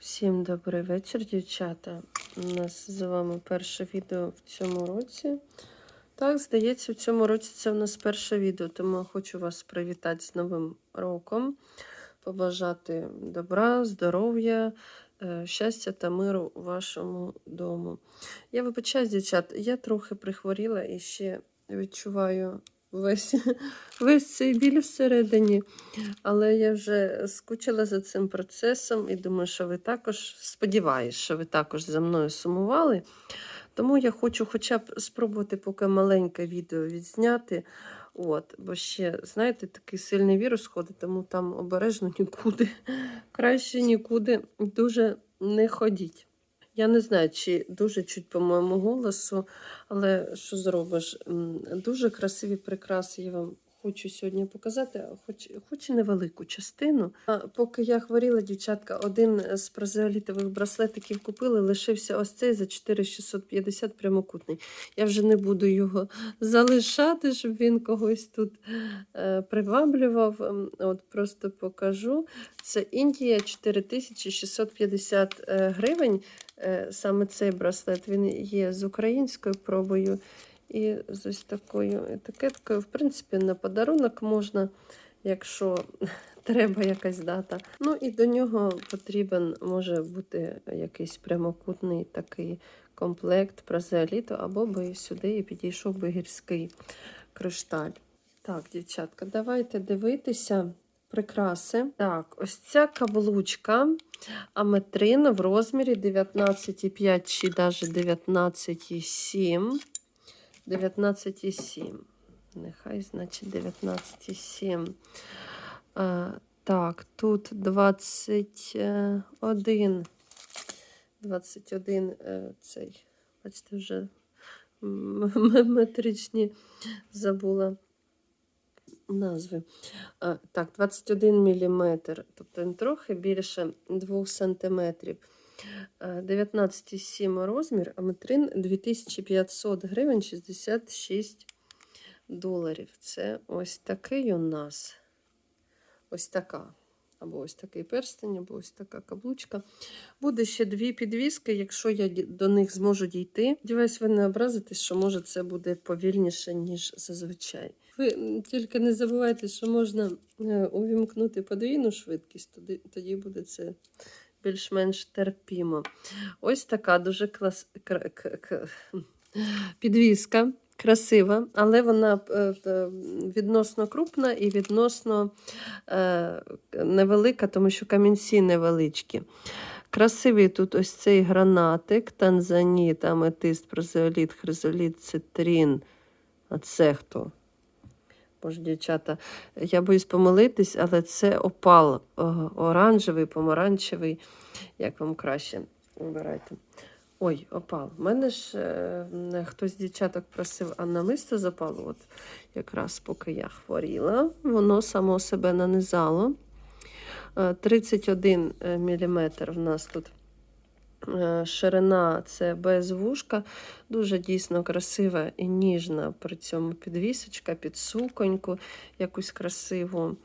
Всім добрий вечір, дівчата. У нас з вами перше відео в цьому році. Так, здається, в цьому році це у нас перше відео, тому я хочу вас привітати з Новим роком, побажати добра, здоров'я, е, щастя та миру у вашому дому. Я вибачаюсь, дівчат, я трохи прихворіла і ще відчуваю весь, весь цей біль всередині. Але я вже скучила за цим процесом і думаю, що ви також сподіваюся, що ви також за мною сумували. Тому я хочу хоча б спробувати поки маленьке відео відзняти. От, бо ще, знаєте, такий сильний вірус ходить, тому там обережно нікуди. Краще нікуди дуже не ходіть. Я не знаю, чи дуже чуть по моєму голосу, але що зробиш? Дуже красиві прикраси я вам хочу сьогодні показати, хоч, хоч і невелику частину. А поки я хворіла, дівчатка, один з празеолітових браслетиків купили, лишився ось цей за 4650 прямокутний. Я вже не буду його залишати, щоб він когось тут е, приваблював. От просто покажу. Це Індія 4650 е, гривень. Е, Саме цей браслет він є з українською пробою і з ось такою етикеткою. В принципі, на подарунок можна, якщо треба якась дата. Ну і до нього потрібен може бути якийсь прямокутний такий комплект празеоліту, або би сюди і підійшов би гірський кришталь. Так, дівчатка, давайте дивитися. Прикраси. Так, ось ця каблучка аметрин в розмірі 19,5 чи навіть 19,7. 19,7. Нехай, значить, 19,7. А, так, тут 21. 21 е, цей. Бачите, вже метричні забула назви. Так, 21 мм, тобто трохи більше 2 см. 19,7 розмір, а метрин 2500 гривень 66 доларів. Це ось такий у нас. Ось така. Або ось такий перстень, або ось така каблучка. Буде ще дві підвіски, якщо я до них зможу дійти. Сподіваюсь, ви не образитесь, що може це буде повільніше, ніж зазвичай. Ви тільки не забувайте, що можна е, увімкнути подвійну швидкість, тоді, тоді буде це більш-менш терпімо. Ось така дуже клас... підвіска. Красива, але вона е, е, відносно крупна і відносно е, невелика, тому що камінці невеличкі. Красивий тут ось цей гранатик, танзаніт, аметист, прозеоліт, хризоліт, цитрін. А це хто? Боже, дівчата, я боюсь помилитись, але це опал е, оранжевий, помаранчевий. Як вам краще вибирайте. Ой, опал. У мене ж е, хтось з дівчаток просив а намисто з от якраз поки я хворіла, воно само себе нанизало. Е, 31 мм в нас тут е, ширина це без вушка. Дуже дійсно красива і ніжна при цьому підвісочка, під суконьку, якусь красиву,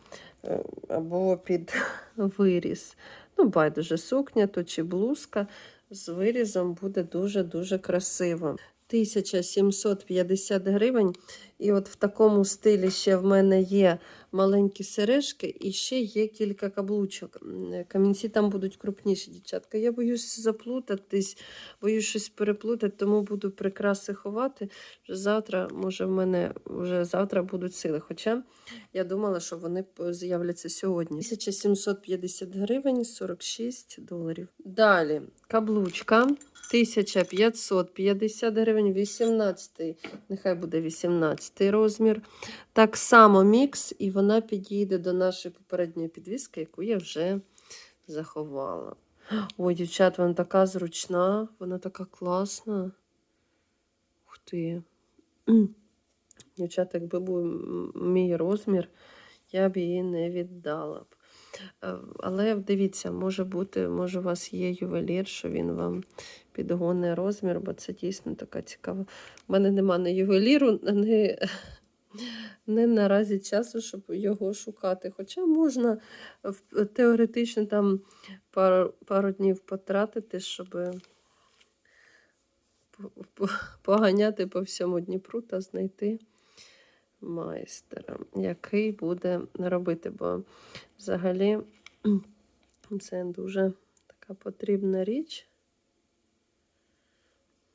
е, або під виріз. Ну, байдуже сукня, то чи блузка з вирізом буде дуже-дуже красиво. 1750 гривень. І от в такому стилі ще в мене є маленькі сережки і ще є кілька каблучок. Камінці там будуть крупніші, дівчатка. Я боюсь заплутатись, боюсь щось переплутати, тому буду прикраси ховати. Вже завтра, може, в мене вже завтра будуть сили. Хоча я думала, що вони з'являться сьогодні. 1750 гривень, 46 доларів. Далі каблучка. 1550 гривень, 18, нехай буде 18 розмір. Так само мікс, і вона підійде до нашої попередньої підвіски, яку я вже заховала. Ой, дівчат, вона така зручна, вона така класна. Ух ти. Дівчат, якби був мій розмір, я б її не віддала б. Е, Але дивіться, може бути, може у вас є ювелір, що він вам підгоне розмір, бо це дійсно така цікава. У мене нема ні ювеліру, ні, не наразі часу, щоб його шукати. Хоча можна теоретично там пару, пару днів потратити, щоб по- по- поганяти по всьому Дніпру та знайти майстера, який буде робити. Бо взагалі це дуже така потрібна річ.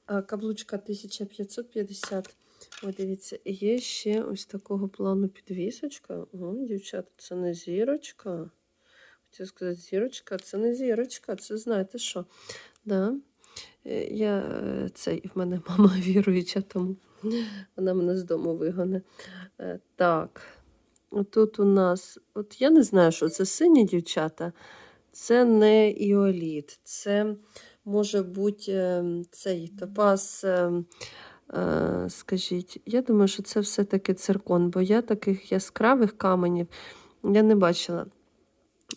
А каблучка 1550. О, дивіться, є ще ось такого плану підвісочка. О, дівчата, це не зірочка. Хотіла сказати, зірочка, це не зірочка, це знаєте що? Да. Е, Я, е, цей, в мене мама віруюча, тому вона мене з дому вигоне. Е, Так, тут у нас, от я не знаю, що це сині дівчата. Це не іоліт, це може бути е, цей топаз. е, Скажіть, я думаю, що це все-таки циркон, бо я таких яскравих каменів я не бачила.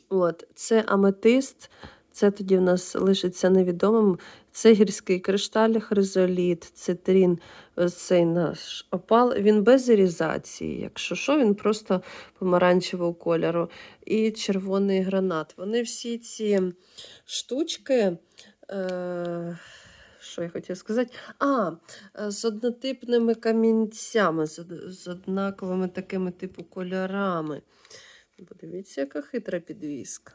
От, це аметист, це тоді в нас лишиться невідомим. Це гірський кришталь, хризоліт, цитрін, цей наш опал. Він без ірізації. Якщо що, він просто помаранчевого кольору. І червоний гранат. Вони всі ці штучки. Е- що я хотіла сказати? А, е, з однотипними камінцями, з однаковими такими типу кольорами. Подивіться, яка хитра підвіска.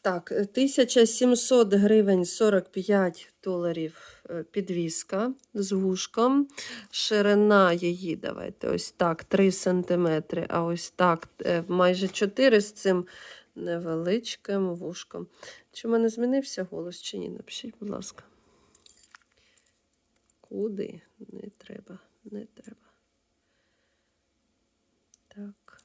Так, е, 1700 гривень 45 доларів е, підвіска з вушком. Ширина її, давайте, ось так, 3 см, а ось так, е, майже 4 з цим невеличким вушком. Чи в мене змінився голос, чи ні? Напишіть, будь ласка. Куди? Не треба, не треба. Так.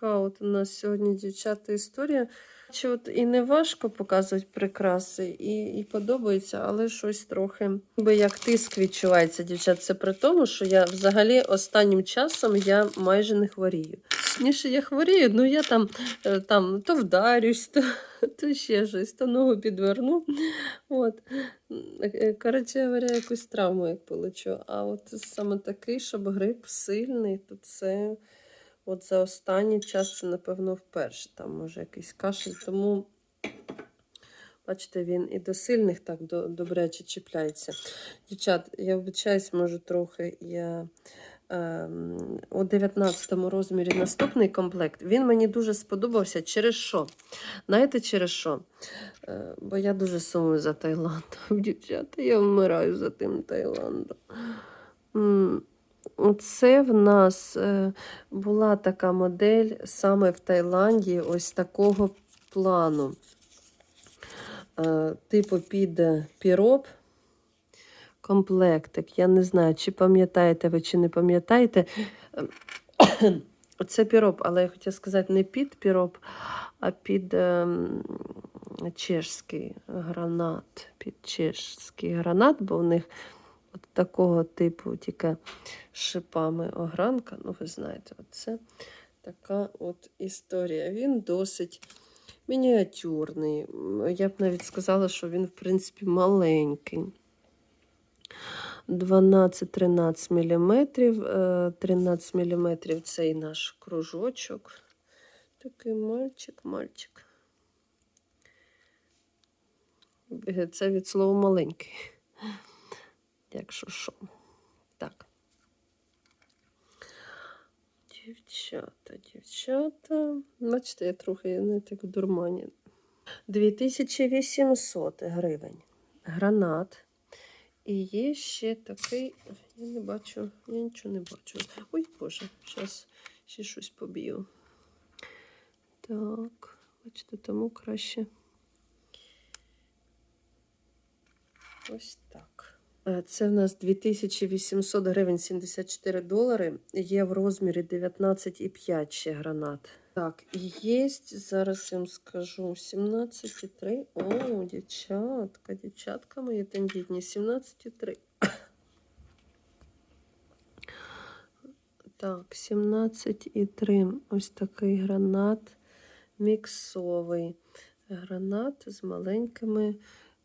Така от у нас сьогодні, дівчата, історія. Чи от і не важко показувати прикраси, і, і подобається, але щось трохи. Бо як тиск відчувається, дівчат, це при тому, що я взагалі останнім часом я майже не хворію. Точніше, я хворію, ну я там, е, там то вдарюсь, то, то ще щось, то ногу підверну. От. Е, Коротше говоря, якусь травму як получу. А от саме такий, щоб грип сильний, то це. От за останній час це, напевно, вперше. Там може якийсь кашель. Тому, бачите, він і до сильних так до, добряче чіпляється. Дівчат, я вибачаюсь, може, трохи я. ем, У 19 розмірі наступний комплект. Він мені дуже сподобався. Через що? Знаєте, через що? Е, Бо я дуже сумую за Таїландом. Дівчата, я вмираю за тим Таїландом. Це в нас е, була така модель саме в Таїланді, ось такого плану. Е, Типу під піроб. Комплектик. Я не знаю, чи пам'ятаєте ви, чи не пам'ятаєте. Це піроб, але я хотіла сказати не під піроб, а під ем, чешський гранат. Під чешський гранат, бо в них от такого типу тільки шипами огранка. Ну, ви знаєте, це така от історія. Він досить мініатюрний. Я б навіть сказала, що він, в принципі, маленький. 12-13 мм. 13 мм цей наш кружочок. Такий мальчик, мальчик. Це від слова маленький. Якщо що. Так. Дівчата, дівчата. Бачите, я трохи не так в дурмані. 2800 гривень. Гранат. І є ще такий. Я не бачу, я нічого не бачу. Ой, Боже, зараз ще щось поб'ю. Так, бачите, тому краще. Ось так. Е, Це в нас 2800 гривень 74 долари. Є в розмірі 19,5 ще гранат. Так, є, зараз я вам скажу, 17,3. О, дівчатка, дівчатка мої тендітні, 17,3. Так, 17,3. Ось такий гранат міксовий. Гранат з маленькими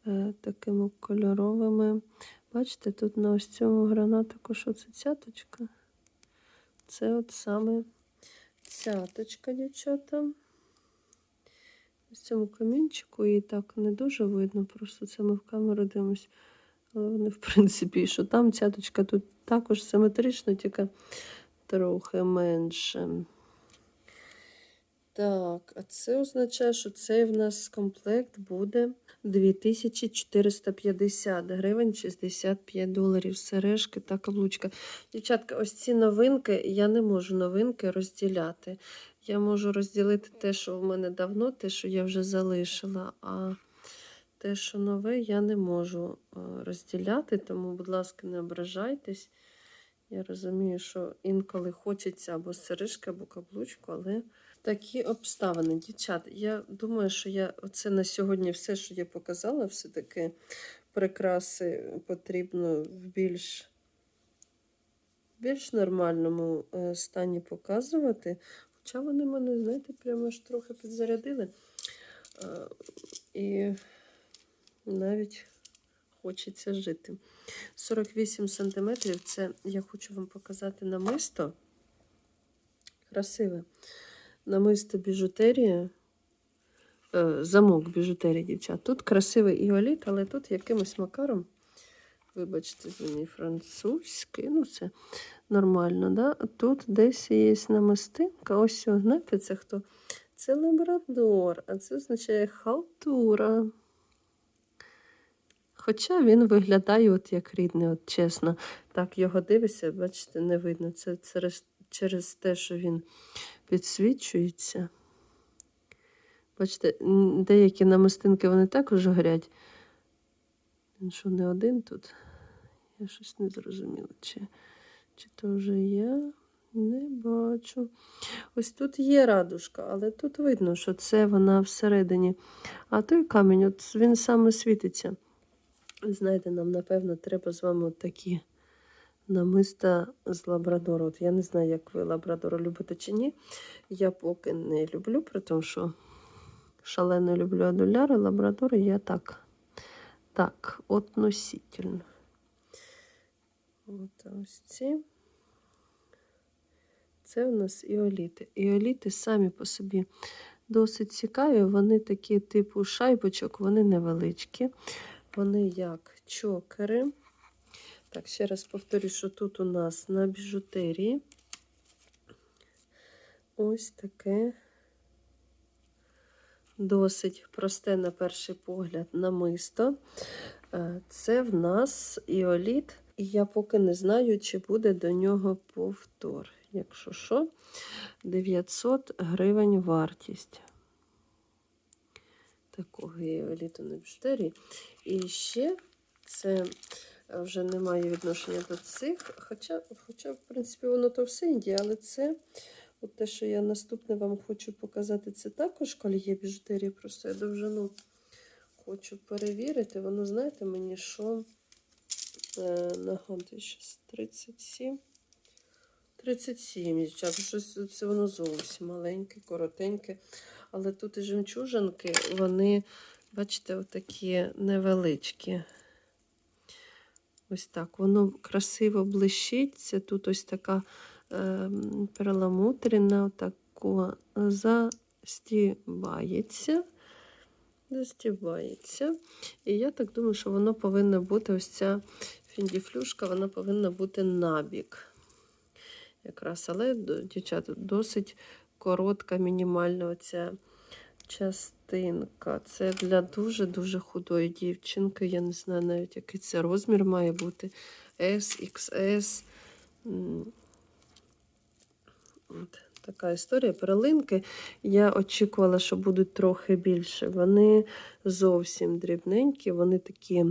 е, такими кольоровими Бачите, тут на ось цьому гранатику, що це цяточка. Це от саме цяточка, дівчата. Ось цьому камінчику її так не дуже видно, просто це ми в камеру дивимося. Але вони, в принципі, що там цяточка тут також симетрично, тільки трохи менше. Так, а це означає, що цей в нас комплект буде 2450 гривень 65 доларів. Сережки та каблучка. Дівчатка, ось ці новинки, я не можу новинки розділяти. Я можу розділити те, що в мене давно, те, що я вже залишила. А те, що нове, я не можу е, розділяти, тому, будь ласка, не ображайтесь. Я розумію, що інколи хочеться або сережки, або каблучку, але такі обставини. Дівчат, я думаю, що я оце на сьогодні все, що я показала, все-таки прикраси потрібно в більш, більш нормальному е, стані показувати. Хоча вони мене, знаєте, прямо аж трохи підзарядили. Е, І навіть хочеться жити. 48 сантиметрів це я хочу вам показати намисто. Красиве. Намисто біжутерія. Е, замок біжутерії, дівчат. Тут красивий іоліт, але тут якимось макаром. Вибачте, мені французький. Ну, це нормально, да? Тут десь є намистинка. Ось, знаєте, це хто? Це лабрадор, а це означає халтура. Хоча він виглядає от як рідний, от чесно. Так, його дивишся, бачите, не видно. Це через, через те, що він підсвічується. Бачите, деякі намистинки вони також горять. Він що не один тут? Я щось не зрозуміла. Чи, чи то вже я не бачу. Ось тут є радужка, але тут видно, що це вона всередині. А той камінь, от він саме світиться. Знаєте, нам, напевно, треба з вами от такі намиста з лабрадору. От я не знаю, як ви лабрадору любите чи ні. Я поки не люблю, при тому, що шалено люблю адуляри, лабрадори я так. Так, относительно. От ось ці. Це у нас іоліти. Іоліти самі по собі досить цікаві. Вони такі, типу шайбочок, вони невеличкі. Вони як чокери. Так, ще раз повторю, що тут у нас на біжутерії ось таке досить просте, на перший погляд, намисто. Е, Це в нас іоліт, і я поки не знаю, чи буде до нього повтор. Якщо що, 900 гривень вартість такого іоліту на біжутерії. І ще це вже не має відношення до цих, хоча, хоча в принципі, воно то все Індія, але це от те, що я наступне вам хочу показати, це також кольє біжутерії. Просто я довжину хочу перевірити. Воно, знаєте, мені що е, нагадую, щас 37. 37, дівчата, щось це воно зовсім маленьке, коротеньке. Але тут і жемчужинки, вони, бачите, отакі невеличкі. Ось так. Воно красиво блищиться. Тут ось така е, перламутрина, отако застібається. Застібається. І я так думаю, що воно повинно бути ось ця фіндіфлюшка, вона повинна бути набік. Якраз, але, дівчата, досить коротка, мінімальна оця частинка. Це для дуже-дуже худої дівчинки. Я не знаю навіть, який це розмір має бути. S, XS. От така історія. Перелинки. Я очікувала, що будуть трохи більше. Вони зовсім дрібненькі, вони такі,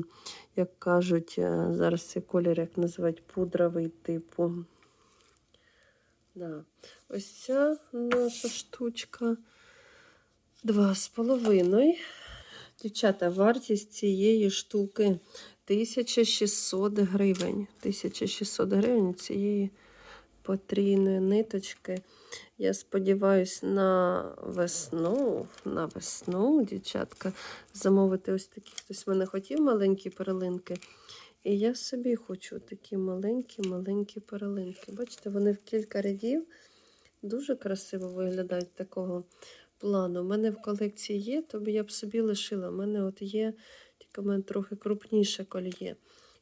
як кажуть, е, зараз цей колір, як називають, пудровий типу. Да. Ось ця наша штучка. Два з половиною. Дівчата, вартість цієї штуки 1600 гривень. 1600 гривень цієї потрійної ниточки. Я сподіваюся, на весну, на весну, дівчатка, замовити ось такі. Хтось в мене хотів маленькі перлинки. І я собі хочу такі маленькі-маленькі перелинки. Бачите, вони в кілька рядів дуже красиво виглядають такого плану. У мене в колекції є, то я б собі лишила. У мене от є тільки в мене трохи крупніше кольє,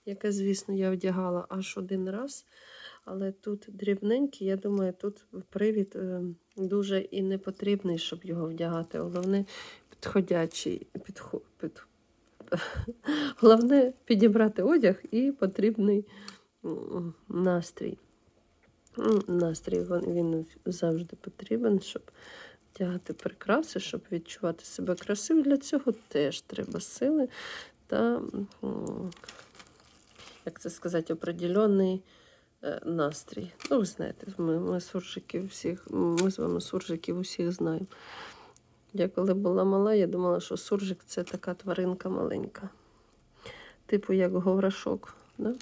яке, звісно, я вдягала аж один раз. Але тут дрібненький, я думаю, тут привід е, дуже і не потрібний, щоб його вдягати. Головне, підходячий, підхо, під... Головне підібрати одяг і потрібний настрій. Настрій він, він завжди потрібен, щоб вдягати прикраси, щоб відчувати себе красиво. Для цього теж треба сили та, як це сказати, определенний е, настрій. Ну, ви знаєте, ми, ми суржиків всіх, ми з вами суржиків усіх знаємо. Я коли була мала, я думала, що суржик це така тваринка маленька. Типу як говрашок. Да?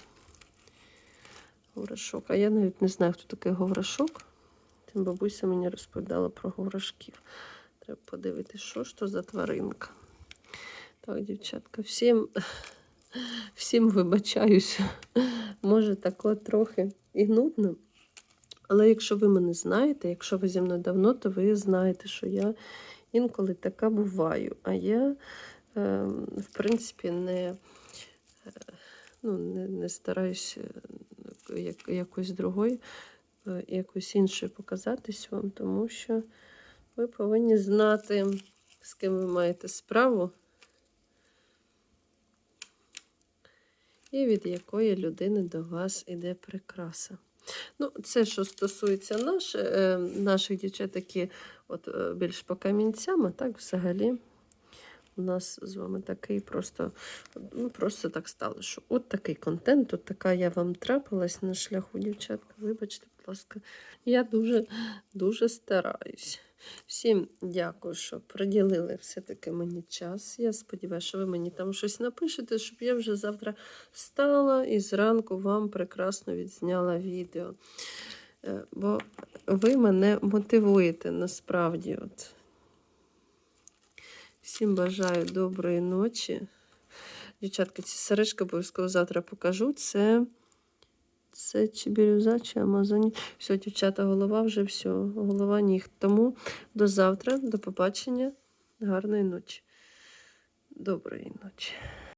Говрашок. А я навіть не знаю, хто такий говрашок. Бабуся мені розповідала про говрашків. Треба подивитися, що ж то за тваринка. Так, дівчатка, всім, всім вибачаюся. Може, тако трохи і нудно. Але якщо ви мене знаєте, якщо ви зі мною давно, то ви знаєте, що я інколи така буваю. А я, е, в принципі, не, е, ну, не, не стараюся як, якось другою, е, якось іншою показатись вам, тому що ви повинні знати, з ким ви маєте справу. І від якої людини до вас іде прикраса. Ну, це що стосується наш, е, наших дівчат, які от, е, більш по камінцям, а так взагалі у нас з вами такий просто, ну, просто так стало, що от такий контент, от така я вам трапилась на шляху, дівчатка. Вибачте, будь ласка, я дуже, дуже стараюсь. Всім дякую, що приділили все-таки мені час. Я сподіваюся, що ви мені там щось напишете, щоб я вже завтра встала і зранку вам прекрасно відзняла відео. Е, Бо ви мене мотивуєте насправді. От. Всім бажаю доброї ночі. Дівчатки, ці сережки обов'язково завтра покажу. Це. Це чи бірюза, чи амазоні. Все, дівчата, голова вже все, голова ніг. Тому до завтра, до побачення, гарної ночі. Доброї ночі.